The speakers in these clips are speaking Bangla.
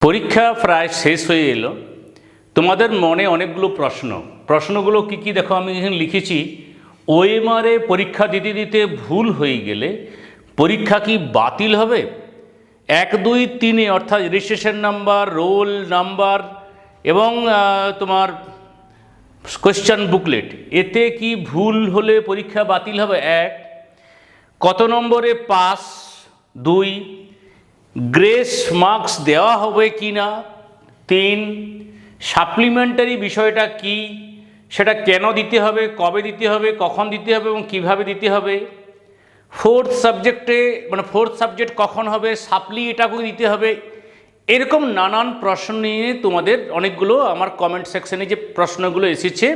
পরীক্ষা প্রায় শেষ হয়ে এলো। তোমাদের মনে অনেকগুলো প্রশ্ন। প্রশ্নগুলো কি কি? দেখো, আমি এখানে লিখেছি ওএমআরে পরীক্ষা দিতে দিতে ভুল হয়ে গেলে পরীক্ষা কি বাতিল হবে? এক, দুই, তিনে, অর্থাৎ রেজিস্ট্রেশন নাম্বার রোল নাম্বার এবং তোমার কোয়েশ্চান বুকলেট এতে কি ভুল হলে পরীক্ষা বাতিল হবে? এক, কত নম্বরে পাস দুই গ্রেস মার্কস দেওয়া হবে কি না? তিন, সাপ্লিমেন্টারি বিষয়টা কি? সেটা কেন দিতে হবে? কবে দিতে হবে? কখন দিতে হবে? এবং কীভাবে দিতে হবে? ফোর্থ সাবজেক্টে মানে ফোর্থ সাবজেক্ট কখন হবে? সাপ্লি এটাকেও দিতে হবে। এরকম নানান প্রশ্ন নিয়ে তোমাদের অনেকগুলো আমার কমেন্ট সেকশনে যে প্রশ্নগুলো এসেছে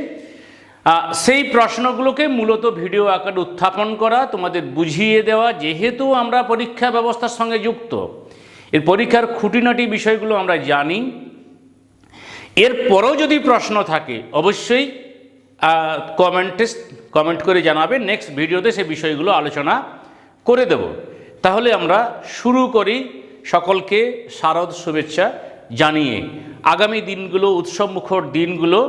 সেই প্রশ্নগুলোকে মূলত ভিডিও আকারে উত্থাপন করা, তোমাদের বুঝিয়ে দেওয়া, যেহেতু আমরা পরীক্ষা ব্যবস্থার সঙ্গে যুক্ত, এর পরীক্ষার খুঁটিনাটি বিষয়গুলো আমরা জানি। এরপরেও যদি প্রশ্ন থাকে, অবশ্যই কমেন্টে কমেন্ট করে জানাবে। নেক্সট ভিডিওতে সে বিষয়গুলো আলোচনা করে দেব। তাহলে আমরা শুরু করি। সকলকে শারদ শুভেচ্ছা জানিয়ে। আগামী দিনগুলো, উৎসবমুখর দিনগুলো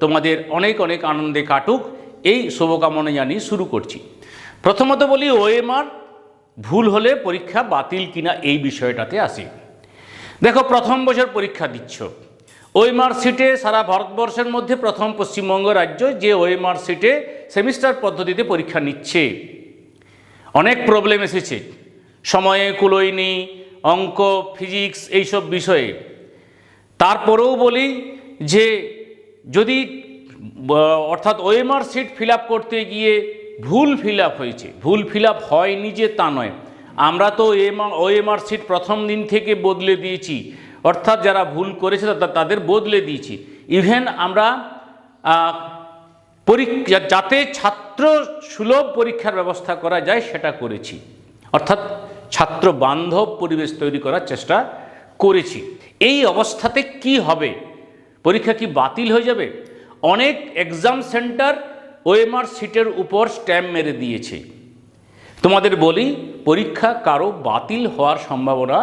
তোমাদের অনেক অনেক আনন্দে কাটুক। এই শুভকামনা জানিয়ে শুরু করছি। প্রথমত বলি, ওএমআর ভুল হলে পরীক্ষা বাতিল কিনা এই বিষয়টাতে আসি। দেখো, প্রথম বছর পরীক্ষা দিচ্ছ। ওএমআর সিটে সারা ভারতবর্ষের মধ্যে প্রথম পশ্চিমবঙ্গ রাজ্য যে ওএমআর সিটে সেমিস্টার পদ্ধতিতে পরীক্ষা নিচ্ছে। অনেক প্রবলেম এসেছে। সময়ে কুলোয়নি অঙ্ক ফিজিক্স এইসব বিষয়ে। তারপরেও বলি যে যদি অর্থাৎ ওএমআর সিট ফিল করতে গিয়ে ভুল ফিল হয়েছে, ভুল ফিল হয়নি যে তা নয়। আমরা তো ওএমআর সিট প্রথম দিন থেকে বদলে দিয়েছি, অর্থাৎ যারা ভুল করেছে তাদের বদলে দিয়েছি। ইভেন আমরা পরীক্ষা যাতে ছাত্র সুলভ পরীক্ষার ব্যবস্থা করা যায় সেটা করেছি। অর্থাৎ ছাত্র বান্ধব পরিবেশ তৈরি করার চেষ্টা করেছি। এই অবস্থাতে কি হবে? পরীক্ষা কি বাতিল হয়ে যাবে? অনেক এক্সাম সেন্টার ওএমআর সিটের উপর স্ট্যাম্প মেরে দিয়েছে। তোমাদের বলি, পরীক্ষা কারও বাতিল হওয়ার সম্ভাবনা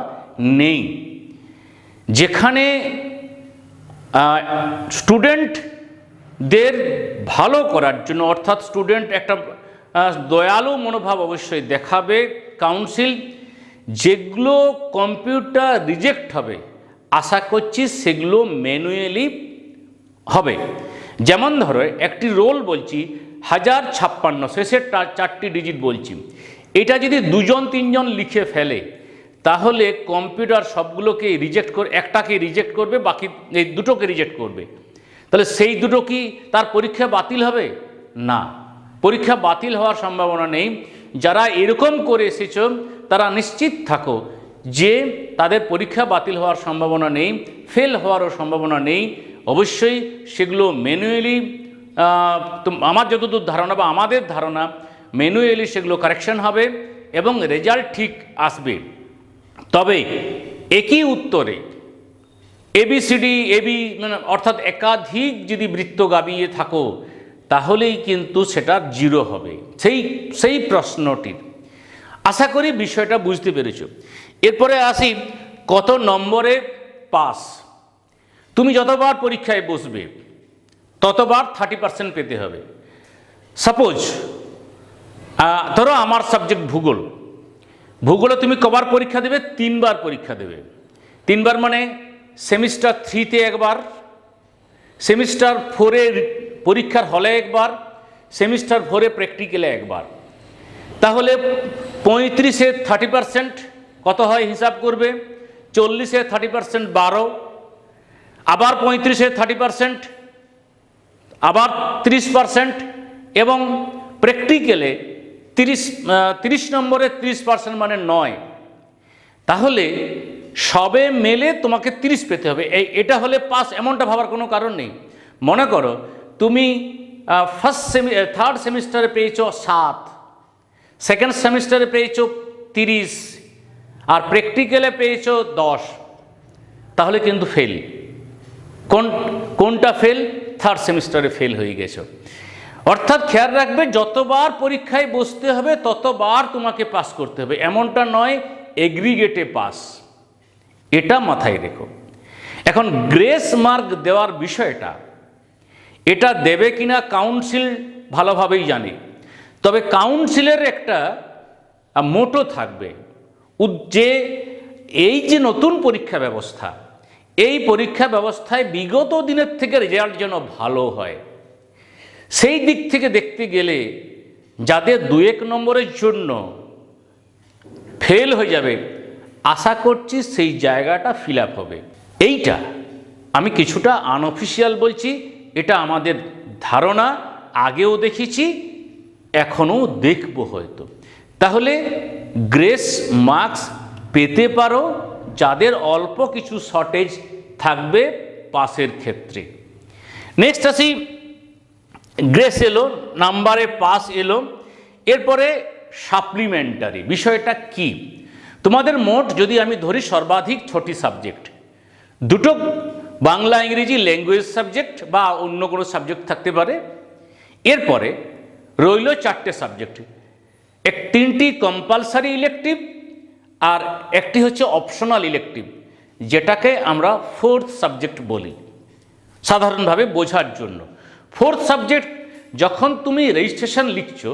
নেই। যেখানে স্টুডেন্টদের ভালো করার জন্য, অর্থাৎ স্টুডেন্ট একটা দয়ালু মনোভাব অবশ্যই দেখাবে কাউন্সিল যেগুলো কম্পিউটার রিজেক্ট হবে আশা করছি সেগুলো ম্যানুয়ালি হবে। যেমন ধরো, একটি রোল বলছি, হাজার ছাপ্পান্ন শেষের চারটি ডিজিট বলছি। এটা যদি দুজন, তিনজন লিখে ফেলে, তাহলে কম্পিউটার সবগুলোকে রিজেক্ট করে একটাকে রিজেক্ট করবে, বাকি এই দুটোকে রিজেক্ট করবে। তাহলে সেই দুটো কি তার পরীক্ষা বাতিল হবে? না। পরীক্ষা বাতিল হওয়ার সম্ভাবনা নেই। যারা এরকম করে এসেছ, তারা নিশ্চিত থাকো যে তাদের পরীক্ষা বাতিল হওয়ার সম্ভাবনা নেই ফেল হওয়ারও সম্ভাবনা নেই, অবশ্যই সেগুলো ম্যানুয়ালি আমার যতদূর ধারণা বা আমাদের ধারণা ম্যানুয়ালি সেগুলো কারেকশন হবে এবং রেজাল্ট ঠিক আসবে। তবে একই উত্তরে এবিসিডি এবি মানে অর্থাৎ একাধিক যদি বৃত্ত গাবিয়ে থাকো, তাহলেই কিন্তু সেটা জিরো হবে। সেই সেই প্রশ্নটির। আশা করি বিষয়টা বুঝতে পেরেছ। এরপরে আসি, কত নম্বরে পাস? তুমি যতবার পরীক্ষায় বসবে, ততবার থার্টি পার্সেন্ট পেতে হবে। সাপোজ ধরো আমার সাবজেক্ট ভূগোল। ভূগোলে তুমি কবার পরীক্ষা দেবে? তিনবার পরীক্ষা দেবে। তিনবার মানে সেমিস্টার থ্রিতে একবার সেমিস্টার ফোরে পরীক্ষার হলে একবার সেমিস্টার ফোরে প্র্যাকটিক্যালে একবার। তাহলে পঁয়ত্রিশে থার্টি পার্সেন্ট কত হয় হিসাব করবে? চল্লিশে থার্টি পার্সেন্ট বারো, আবার পঁয়ত্রিশে থার্টি পার্সেন্ট আবার তিরিশ পার্সেন্ট এবং প্র্যাকটিক্যালে তিরিশ তিরিশ নম্বরে তিরিশ পার্সেন্ট মানে নয়। তাহলে সবে মেলে তোমাকে তিরিশ পেতে হবে। এই, এটা হলে পাস, এমনটা ভাবার কোনো কারণ নেই। মনে করো, তুমি ফার্স্ট সেমি থার্ড সেমিস্টারে পেয়েছ সাত সেকেন্ড সেমিস্টারে পেয়েছ তিরিশ আর প্র্যাকটিক্যালে পেয়েছ দশ, তাহলে কিন্তু ফেল কোন, কোনটা ফেল থার্ড সেমিস্টারে ফেল হয়ে গেছো। অর্থাৎ খেয়াল রাখবে, যতবার পরীক্ষায় বসতে হবে, ততবার তোমাকে পাস করতে হবে। এমনটা নয় এগ্রিগেটে পাস এটা মাথায় রেখো। এখন গ্রেস মার্ক দেওয়ার বিষয়টা, এটা দেবে কিনা কাউন্সিল ভালোভাবেই জানে। তবে কাউন্সিলের একটা মোটো থাকবে। যে এই যে নতুন পরীক্ষা ব্যবস্থা, এই পরীক্ষা ব্যবস্থায় বিগত দিনের থেকে রেজাল্ট যেন ভালো হয়, সেই দিক থেকে দেখতে গেলে যাদের দু এক নম্বরের জন্য ফেল হয়ে যাবে, আশা করছি সেই জায়গাটা ফিল হবে। এইটা আমি কিছুটা আনঅফিসিয়াল বলছি, এটা আমাদের ধারণা, আগেও দেখেছি, এখনও দেখব হয়তো। তাহলে গ্রেস মার্কস পেতে পারো যাদের অল্প কিছু শর্টেজ থাকবে পাসের ক্ষেত্রে। নেক্সট আসি, গ্রেস এলো, নাম্বারে পাস এলো। এরপরে সাপ্লিমেন্টারি, বিষয়টা কি? তোমাদের মোট যদি আমি ধরি সর্বাধিক ছটি সাবজেক্ট, দুটো বাংলা, ইংরেজি ল্যাঙ্গুয়েজ সাবজেক্ট বা অন্য কোনো সাবজেক্ট থাকতে পারে। এরপরে রইল চারটে সাবজেক্ট এক তিনটি কম্পালসারি ইলেকটিভ আর একটি হচ্ছে অপশনাল ইলেকটিভ যেটাকে আমরা ফোর্থ সাবজেক্ট বলি, সাধারণভাবে বোঝার জন্য। ফোর্থ সাবজেক্ট যখন তুমি রেজিস্ট্রেশন লিখছো,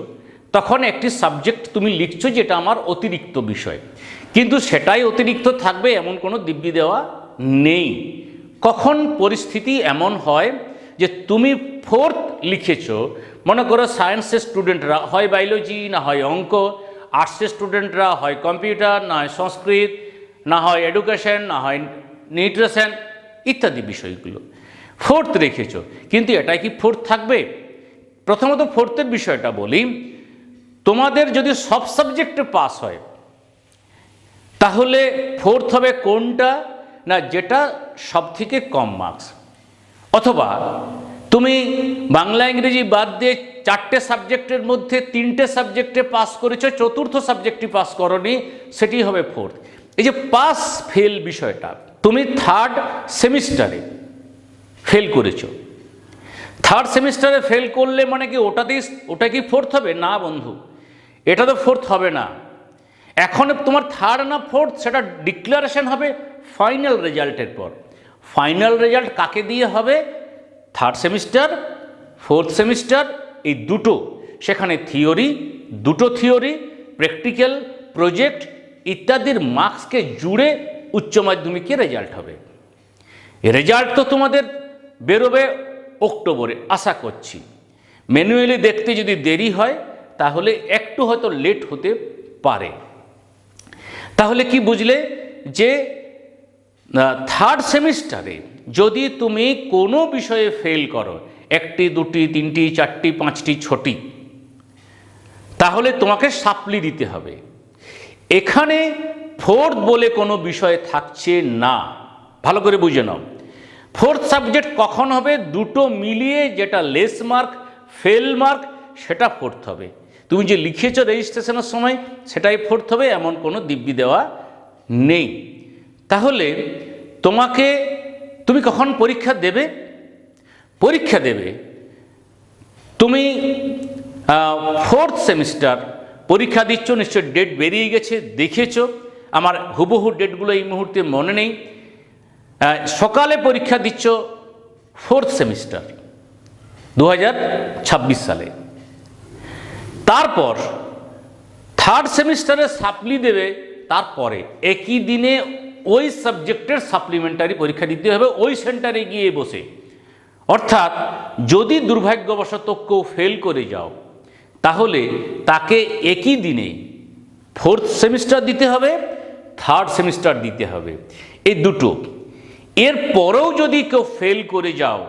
তখন একটি সাবজেক্ট তুমি লিখছো যেটা আমার অতিরিক্ত বিষয়। কিন্তু সেটাই অতিরিক্ত থাকবে এমন কোনো দিব্যি দেওয়া নেই। কখন পরিস্থিতি এমন হয় যে তুমি ফোর্থ লিখেছো, মনে করো সায়েন্সের স্টুডেন্টরা হয় বায়োলজি না হয় অঙ্ক আর্টসের স্টুডেন্টরা হয় কম্পিউটার না হয় সংস্কৃত, না হয় এডুকেশন না হয় নিউট্রিশন ইত্যাদি বিষয়গুলো। ফোর্থ রেখেছো, কিন্তু এটাই কি ফোর্থ থাকবে? প্রথমত ফোর্থের বিষয়টা বলি, তোমাদের যদি সব সাবজেক্টে পাস হয়, তাহলে ফোর্থ হবে কোনটা? না, যেটা সব থেকে কম মার্কস অথবা তুমি বাংলা, ইংরেজি বাদ দিয়ে চারটে সাবজেক্টের মধ্যে তিনটে সাবজেক্টে পাস করেছ, চতুর্থ সাবজেক্টটি পাস করনি, সেটি হবে ফোর্থ এই যে পাস ফেল বিষয়টা, তুমি থার্ড সেমিস্টারে ফেল করেছ। থার্ড সেমিস্টারে ফেল করলে মানে কি ওটাতেই ওটা কি ফোর্থ হবে? না বন্ধু, এটা তো ফোর্থ হবে না। এখন তোমার থার্ড না ফোর্থ সেটা ডিক্লারেশন হবে ফাইনাল রেজাল্টের পর। ফাইনাল রেজাল্ট কাকে দিয়ে হবে? থার্ড সেমিস্টার ফোর্থ সেমিস্টার এই দুটো। সেখানে থিওরি দুটো থিওরি প্র্যাকটিক্যাল প্রজেক্ট ইত্যাদির মার্কসকে জুড়ে উচ্চ মাধ্যমিকে রেজাল্ট হবে। রেজাল্ট তো তোমাদের বেরোবে অক্টোবরে, আশা করছি। ম্যানুয়ালি দেখতে যদি দেরি হয়, তাহলে একটু হয়তো লেট হতে পারে। তাহলে কি বুঝলে? যে থার্ড সেমিস্টারে যদি তুমি কোনো বিষয়ে ফেল করো, একটি, দুটি, তিনটি, চারটি, পাঁচটি, ছটি, তাহলে তোমাকে সাপ্লি দিতে হবে। এখানে ফোর্থ বলে কোনো বিষয় থাকছে না। ভালো করে বুঝে নাও। ফোর্থ সাবজেক্ট কখন হবে? দুটো মিলিয়ে যেটা লেস মার্ক ফেল মার্ক সেটা ফোর্থ হবে। তুমি যে লিখেছো রেজিস্ট্রেশনের সময়, সেটাই ফোর্থ হবে, এমন কোনো দিব্যি দেওয়া নেই। তাহলে তোমাকে তুমি কখন পরীক্ষা দেবে? পরীক্ষা দেবে তুমি ফোর্থ সেমিস্টার পরীক্ষা দিচ্ছ, নিশ্চয় ডেট বেরিয়ে গেছে, দেখেছ। আমার হুবহু ডেটগুলো এই মুহূর্তে মনে নেই। সকালে পরীক্ষা দিচ্ছ ফোর্থ সেমিস্টার দু হাজার ছাব্বিশ সালে। তারপর থার্ড সেমিস্টারে সাপ্লি দেবে, তারপরে, একই দিনে ওই সাবজেক্টের সাপ্লিমেন্টারি পরীক্ষা দিতে হবে, ওই সেন্টারে গিয়ে বসে। অর্থাৎ যদি দুর্ভাগ্যবশত কেউ ফেল করে যাও, তাহলে তাকে একই দিনে ফোর্থ সেমিস্টার দিতে হবে থার্ড সেমিস্টার দিতে হবে। এই দুটো। এর পরেও যদি কেউ ফেল করে যাও,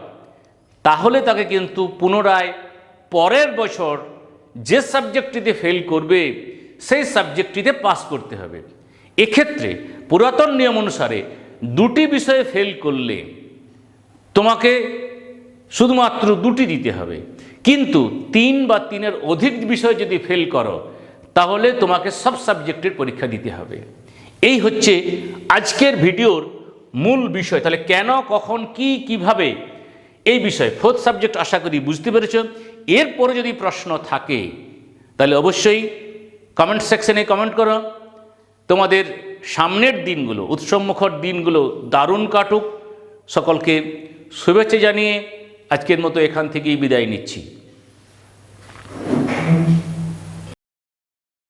তাহলে তাকে কিন্তু পুনরায় পরের বছর যে সাবজেক্টটিতে ফেল করবে, সেই সাবজেক্টটিতে পাস করতে হবে। এক্ষেত্রে পুরাতন নিয়ম অনুসারে দুটি বিষয়ে ফেল করলে তোমাকে শুধুমাত্র দুটি দিতে হবে। কিন্তু তিন বা তিনের অধিক বিষয় যদি ফেল করো, তাহলে তোমাকে সব সাবজেক্টের পরীক্ষা দিতে হবে। এই হচ্ছে আজকের ভিডিওর মূল বিষয়। তাহলে কেন, কখন, কি, কীভাবে এই বিষয়ে ফোর্থ সাবজেক্ট আশা করি বুঝতে পেরেছ। এরপরে যদি প্রশ্ন থাকে, তাহলে অবশ্যই কমেন্ট সেকশনে কমেন্ট করো। তোমাদের সামনের দিনগুলো উৎসবমুখর দিনগুলো দারুণ কাটুক। সকলকে শুভেচ্ছা জানিয়ে আজকের মতো এখান থেকেই বিদায় নিচ্ছি।